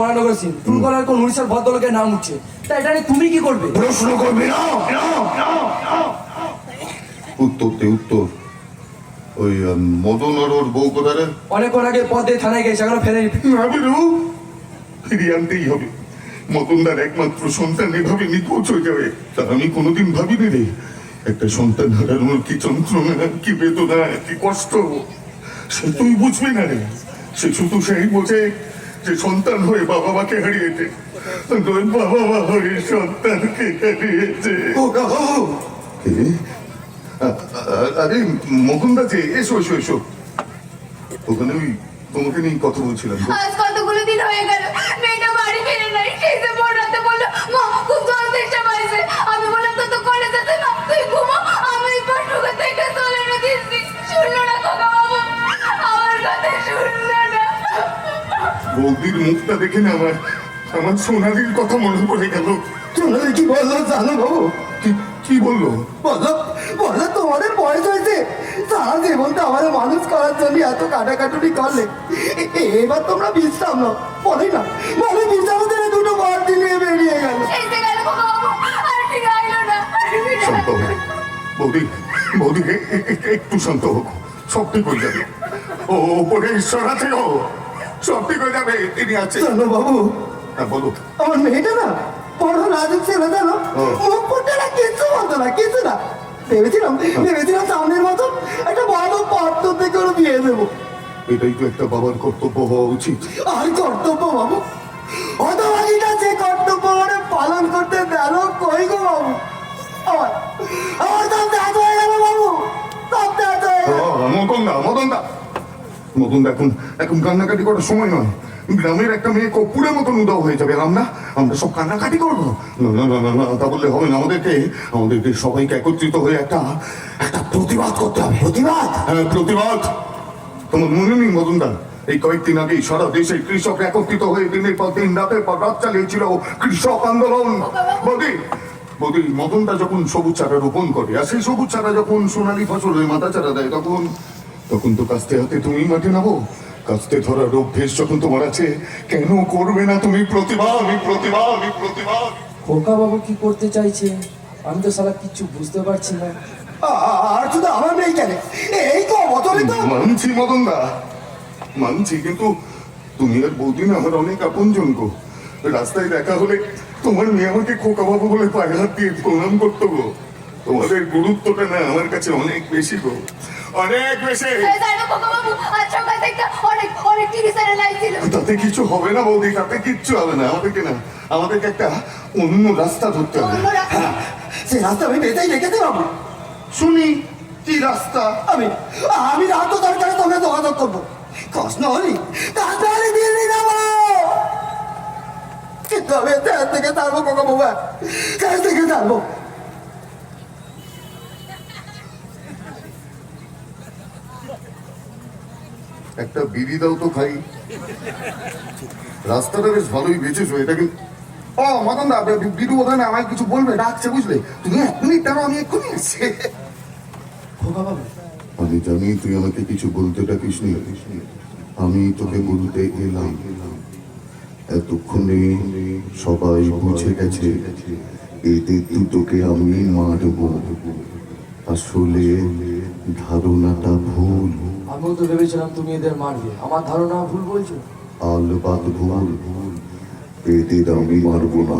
মহানগর সিং ফুল করার কোন উড়িষ্যার ভদ্রলোকের নাম উঠছে। তা এটা নিয়ে তুমি কি করবে? প্রশ্ন করবি না। উত্তর দে উত্তর। ওই মদন আর ওর বউ কোথায়? অনেকক্ষণ আগে পদে থানায় গেছে এখনও ভাবিরু ফিরিয়ে আনতেই হবে। মদনদার একমাত্র সন্তান এভাবে নিখোঁজ হয়ে যাবে। তা আমি কোনোদিন ভাবিনি রে। একটা সন্তান হারানোর কি যন্ত্রণা কি বেদনা কি কষ্ট? সে তুই বুঝবি না রে। সে শুধু সেই বোঝে যে সন্তান হয়ে বাবা মাকে হারিয়েছে বাবা মা হয়ে সন্তানকে হারিয়েছে। কে? আ- আ- আরে মকুন্দা যে এসো এসো এসো। ওখানে ওই তোমাকে নিয়ে কথা বলছিলাম আজ কতগুলো দিন হয়ে গেল মেয়েটা বাড়ি ফিরে নাই সেই যে বড় রাতে বলল মা খুব জল তেষ্টা পাইছে বৌদির মুখটা দেখে না আমার আমার সোনালির কথা মনে পড়ে গেল। সোনালি কি বলল জানো বাবু? কি বলল? বলল বলল তোমাদের বয়স হয়েছে। সারা জীবনটা আমাদের মানুষ করার জন্য এত করলে। এবার তোমরা বিশ্রাম নাও বলে না বলে বিশ্রাম দিলে দুটো বার বেরিয়ে গেল। শান্ত হোক। বৌদি বৌদি একটু শান্ত হোক সব ঠিক হয়ে যাবে। ও ওপরে ঈশ্বর আছে ও সব ঠিক হয়ে যাবে তিনি আছে জানো বাবু হ্যাঁ, বলো আমার মেয়েটা না বড় রাজুক ছিল জানো। মুখ ফুটে না কিছু বলতো না কিছু না। ভেবেছিলাম ভেবেছিলাম সামনের মতো একটা বড় পাত্র থেকে ওর বিয়ে দেবো। এটাই তো একটা বাবার কর্তব্য হওয়া উচিত। আর কর্তব্য বাবু? হতভাগীটা যে কর্তব্য মানে পালন করতে গেল কই গো বাবু? আমার আমার সব ত্যাগ হয়ে গেল বাবু। সব ত্যাগ হয়ে গেল। মদন দা মদন দা। মদন দা এখন কান্নাকাটি করার সময় নয়। গ্রামের একটা মেয়ে কপুরের মতন উদাও হয়ে যাবে আমরা আমরা সব কান্নাকাটি করব। না না না না না তা বললে হবে না। আমাদেরকে আমাদেরকে সবাইকে একত্রিত হয়ে একটা একটা প্রতিবাদ করতে হবে। প্রতিবাদ? হ্যাঁ প্রতিবাদ। তোমার মনে নেই দা এই কয়েকদিন আগে সারা দেশে কৃষক একত্রিত হয়ে দিনের পর দিন রাতের পর রাত চালিয়েছিল কৃষক আন্দোলন। বদি বদি মদনটা যখন সবুজ চারা রোপণ করে আর সেই সবুজ চারা যখন সোনালী ফসল হয়ে মাথা চারা দেয় তখন তখন তো কাস্তে হাতে তুমি মাঠে নামো। কাস্তে ধরার অভ্যেস যখন তোমার আছে কেন করবে না তুমি প্রতিভা আমি প্রতিভা আমি প্রতিভা। খোকা বাবু কি করতে চাইছে? আমি তো সালা কিচ্ছু বুঝতে পারছি না। আর শুধু আমার মেয়ে কেন এই তো বছরে তো মানছি মদন দা মানছি কিন্তু তুমি আর বৌদিন আমার অনেক আপনজন গো। রাস্তায় দেখা হলে তোমার মেয়ে আমাকে খোকা বাবু বলে পায়ে হাত দিয়ে প্রণাম করতো গো। তোমাদের গুরুত্বটা না আমার কাছে অনেক বেশি গো। অনেক বেশি। তাতে কিছু হবে না বৌদি তাতে কিচ্ছু হবে না আমাদেরকে না আমাদেরকে একটা অন্য রাস্তা ধরতে হবে। অন্য রাস্তা? সে রাস্তা আমি বেঁধেই রেখেছি বাবু। শুনি কি রাস্তা? আমি আমি রাত দরকারে তোকে যোগাযোগ করব। কষ্ট হলি তাড়াতাড়ি দিল্লি যাব কিন্তু আমি থেকে ছাড়বো কোকা বাবা দেশ থেকে ছাড়বো একটা বিড়ি দাও তো খাই। রাস্তাটা বেশ ভালোই বেঁচেছো এটা কিন্তু ও মদন দা বিড়ু বোধ না আমায় কিছু বলবে ডাকছে বুঝলে? তুমি এক মিনিট আমি এক্ষুনি আসছি। আমি জানি তুই আমাকে কিছু বলতে ডাকিস নি। আমি তোকে বলতে এলাম। এতক্ষণে সবাই বুঝে গেছে এতে দুটোকে আমি মারব। আসলে ধারণাটা ভুল। আমিও তো ভেবেছিলাম তুমি এদের মারবে। আমার ধারণা ভুল বলছো? আলবাদ ভুল। এদের আমি মারব না।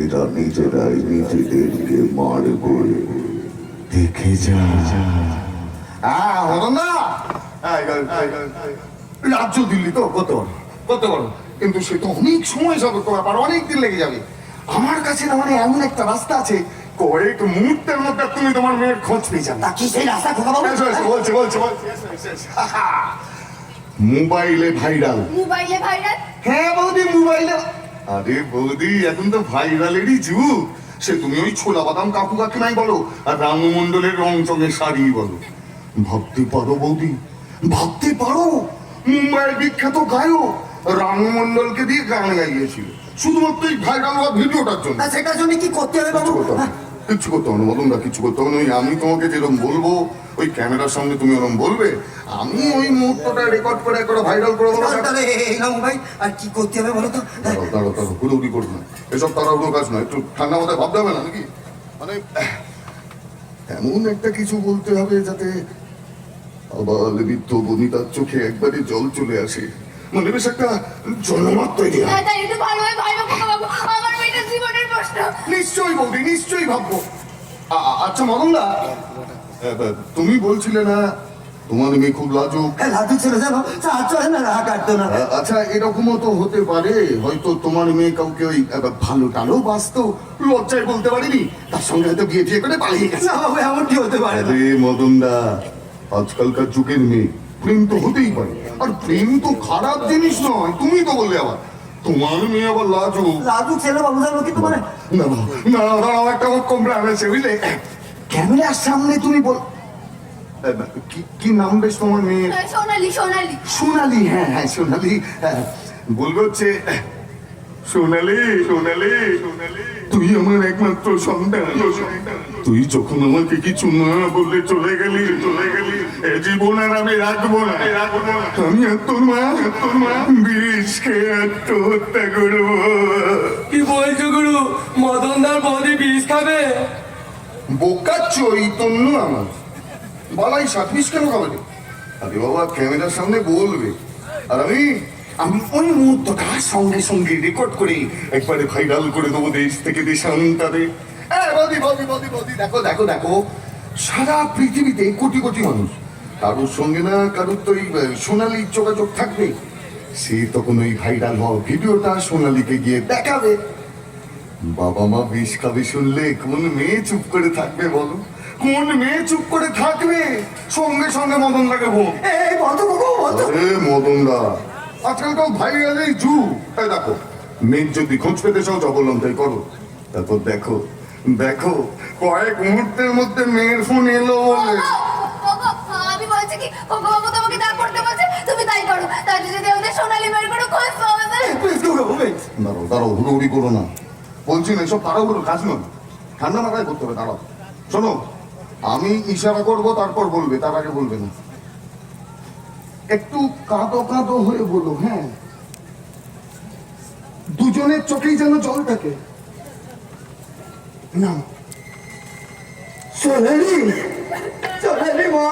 এরা নিজেরাই নিজেদেরকে মারবে। দেখে যা। রাজ্য দিল্লি তো কত? কত বড়? কিন্তু সে তো অনেক সময় সাপেক্ষ ব্যাপার অনেক দিন লেগে যাবে। আমার কাছে না মানে এমন একটা রাস্তা আছে কয়েক মুহূর্তের মধ্যে তুমি তোমার মেয়ের খোঁজ পেয়ে যাবে। তা কি সেই রাস্তা খোকা বাবু? বলছে বলছে। মোবাইলে ভাইরাল। মোবাইলে ভাইরাল? হ্যাঁ বৌদি মোবাইলে। আরে বৌদি এখন তো ভাইরালেরই যুগ। সে তুমি ওই ছোলা বাদাম কাকু কাকিমাই বলো আর রানু মন্ডলের রং চঙে শাড়ি বলো। ভাবতে পারো বৌদি ভাবতে পারো। মুম্বাইয়ের বিখ্যাত গায়ক রানু মন্ডলকে দিয়ে গান গাইয়েছিল। শুধুমাত্র এই ভাইরাল হওয়া ভিডিওটার জন্য। সেটার জন্য কি করতে হবে বাবু? কিচ্ছু করতে হবে না। করতে না কিচ্ছু করতে হবে না। ওই আমি তোমাকে যেরকম বলব ওই ক্যামেরার সামনে তুমি ওরকম বলবে আমি ওই মুহূর্তটা রেকর্ড করে করে ভাইরাল করে দেবো ভাই আর কি করতে হবে বলো তো? দাঁড়াও দাঁড়াও দাঁড়াও হুড়োহুড়ি করো না। এসব তাড়াহুড়ো কাজ নয় একটু ঠান্ডা মাথায় ভাবতে হবে না নাকি? মানে এমন একটা কিছু বলতে হবে যাতে আবার বৃদ্ধ বনিতার চোখে একবারে জল চলে আসে। মানে বেশ একটা জনমত তৈরি হয়। নিশ্চয়ই বৌদি নিশ্চয়ই ভাববো। আচ্ছা মামলা তুমি বলছিলে না তোমার মেয়ে খুব লাজুক। ছিল জানো চলে না রাগ কাটতো না। আচ্ছা এরকমও তো হতে পারে হয়তো তোমার মেয়ে কাউকে ওই ভালো টালো লজ্জায় বলতে পারিনি তার সঙ্গে হয়তো বিয়ে টিয়ে করে পালিয়ে গেছে। এমন কি হতে পারে আরে মদনদা আজকালকার যুগের মেয়ে প্রেম তো হতেই পারে আর প্রেম তো খারাপ জিনিস নয় তুমি তো বললে আবার। তোমার মেয়ে আবার লাজু। লাজু ছেলে বাবু জানো কি তোমার না না দাঁড়াও একটা কমরা আছে বুঝলে? ক্যামেরার সামনে তুমি বল কি কি নাম বেশ তোমার মেয়ের? হ্যাঁ, সোনালি সোনালি। সোনালি হ্যাঁ হ্যাঁ সোনালি হ্যাঁ, বলবে হচ্ছে সোনালি সোনালি সোনালি। তুই আমার একমাত্র সন্তান। তুই যখন আমাকে কিছু না বললে চলে গেলি। চলে গেলি এ জীবন আর আমি রাখব না। রাখব না আমি আর তোর মা তোর মা বিষ খেয়ে আত্মহত্যা করব। কি বলছো গুরু? মদনদার বৌদি বিষ খাবে? বোকা চৈতন্য আমার। বালাই সাত বিষ কেন খাবে রে? আরে বাবা ক্যামেরার সামনে বলবে। আর আমি আমি ওই মুহূর্তটা সঙ্গে সঙ্গে রেকর্ড করে একবারে ভাইরাল করে দেবো দেশ থেকে দেশান্তরে দেখো দেখো দেখো। সারা পৃথিবীতে কোটি কোটি মানুষ। কারোর সঙ্গে না কারোর তো এই আহ, সোনালির যোগাযোগ থাকবে। সে তখন ওই ভাইরাল হওয়া ভিডিওটা সোনালিকে গিয়ে দেখাবে। বাবা মা বিষ খাবে শুনলে কোন মেয়ে চুপ করে থাকবে বলো? কোন মেয়ে চুপ করে থাকবে? সঙ্গে সঙ্গে মদন বন্ধ আরে মদন দা আজকালকার ভাইরালের যু তাই দেখো মেয়ের যদি খোঁজ পেতে চাও করো। তারপর দেখো দেখো কয়েক মুহূর্তের মধ্যে মেয়ের ফোন এলো বলে। খোকা, আমি বলছি কি খোকা বাবু তোমাকে যা করতে বলছে তুমি তাই করো। তাহলে যদি আমাদের সোনালি মেয়ের কোনো খোঁজ পাওয়া যায়। প্লিজ কাকু প্লিজ দাঁড়াও দাঁড়াও হুড়োহুড়ি করো না। বলছি না এসব তাড়াহুড়ো কাজ নয়। ঠান্ডা মাথায় করতে হবে দাঁড়াও। শোনো আমি ইশারা করব তারপর বলবে তার আগে বলবে না। একটু কাঁদো কাঁদো হয়ে বলো হ্যাঁ। দুজনের চোখেই যেন জল থাকে। না। সোনালি সোনালি মা!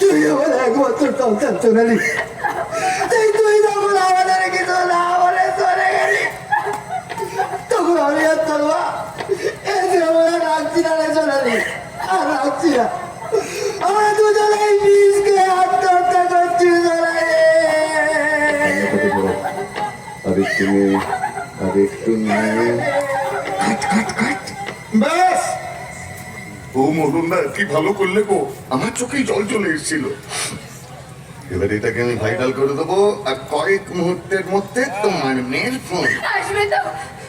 তুই আমার একমাত্র সন্তান সোনালি তুই তুই তখন আমাদের কিছু না বলে গেলি, তখন আমি আর তোর মা এসে আমরা রাখছি না রে সোনালি আর রাখছি না। আরেকটু নেই আরেকটু নেই ব্যাস! ও মরুন্দা কি ভালো করলে গো? আমার চোখেই জল চলে এসেছিল। এবার এটাকে আমি ভাইরাল করে দেবো আর কয়েক মুহূর্তের মধ্যে তোমার মেয়ের ফোন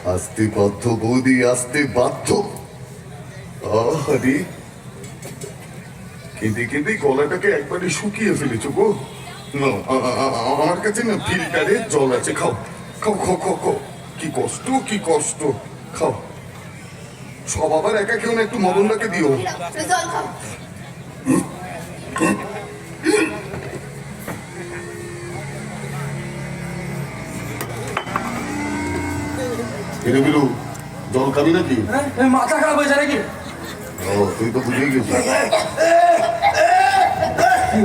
আসতে বাধ্য বৌদি আসতে বাধ্য। আরে কেঁদে কেঁদে গলাটাকে একবারে শুকিয়ে ফেলেছো গো। না আ- আ- আ- আমার কাছে না ফিল্টারে জল আছে খাও। খাও খাও খাও খাও কি কষ্ট কি কষ্ট। খাও। সব আবার একা কেউ না একটু মদনদাকে দিও। জল খাও জল খাবি নাকি? মাথা খারাপ হয়েছে নাকি? ও তুই তো বুঝেই গেছিস। কি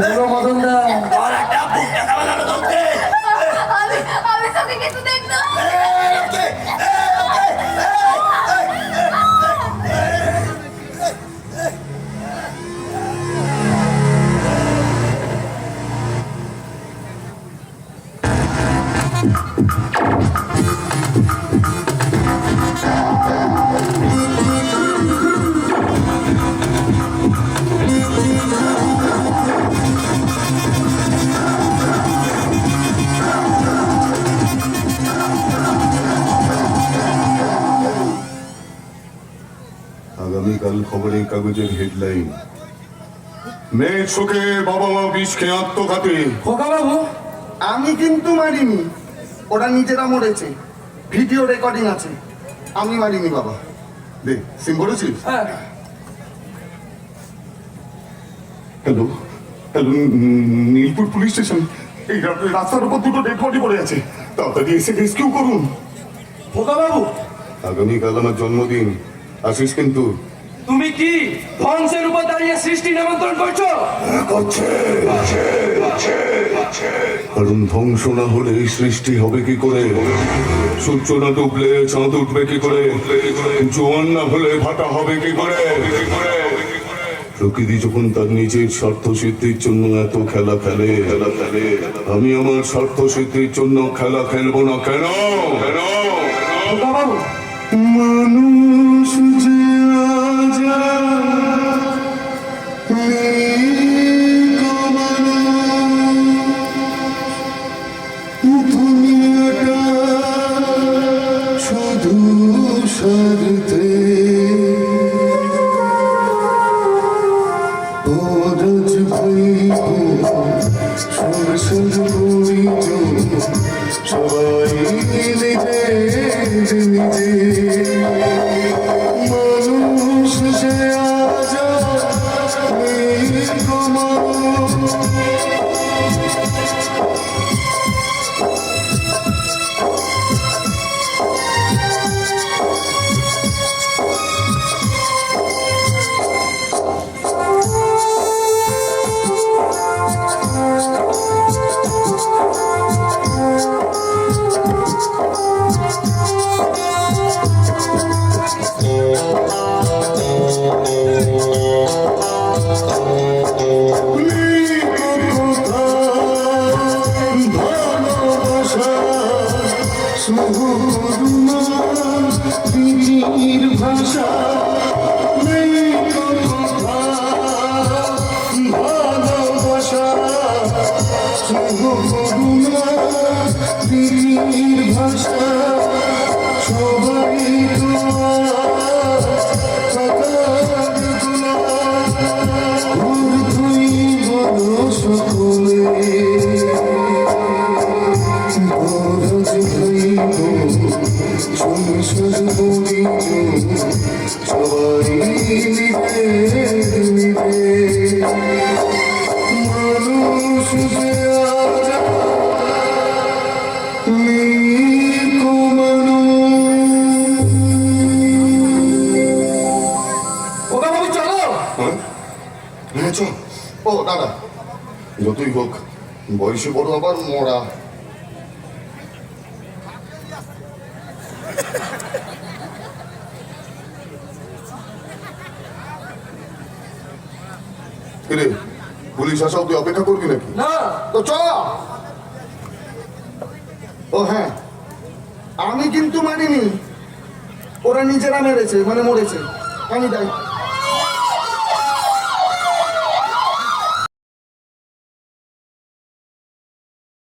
আগামীকাল খবরের কাগজের হেডলাইন মেয়ের শোকে বাবা মা বিষ খেয়ে আত্মঘাতী বাবু আমি কিন্তু মারিনি। ওরা নিজেরা মরেছে। ভিডিও রেকর্ডিং আছে। আমি মারিনি বাবা। দে সিম করেছিস? হ্যাঁ। Hello hello Nilpur police station. এই রাস্তার উপর দুটো ডেড বডি পড়ে আছে। তাড়াতাড়ি এসে রেস্কিউ করুন। বাবু। আগামীকাল আমার জন্মদিন। আসিস কিন্তু। তুমি কি ধ্বংসের উপর দাঁড়িয়ে সৃষ্টি নিমন্ত্রণ করছ? কারণ ধ্বংস না হলে সৃষ্টি হবে কি করে? সূর্য না ডুবলে, চাঁদ উঠবে কি করে? জোয়ান না হলে ভাটা হবে কি করে? প্রকৃতি যখন তার নিজের স্বার্থ সিদ্ধির জন্য এত খেলা খেলে খেলা খেলে আমি আমার স্বার্থ সিদ্ধির জন্য খেলা খেলব না কেন কেন? যতই হোক বয়সে বড় আবার মরা। কিরে পুলিশ আসা তুই অপেক্ষা করবি নাকি? না। তো চ। ও হ্যাঁ। আমি কিন্তু মানিনি ওরা নিজেরা মেরেছে মানে মরেছে। আমি দায়ী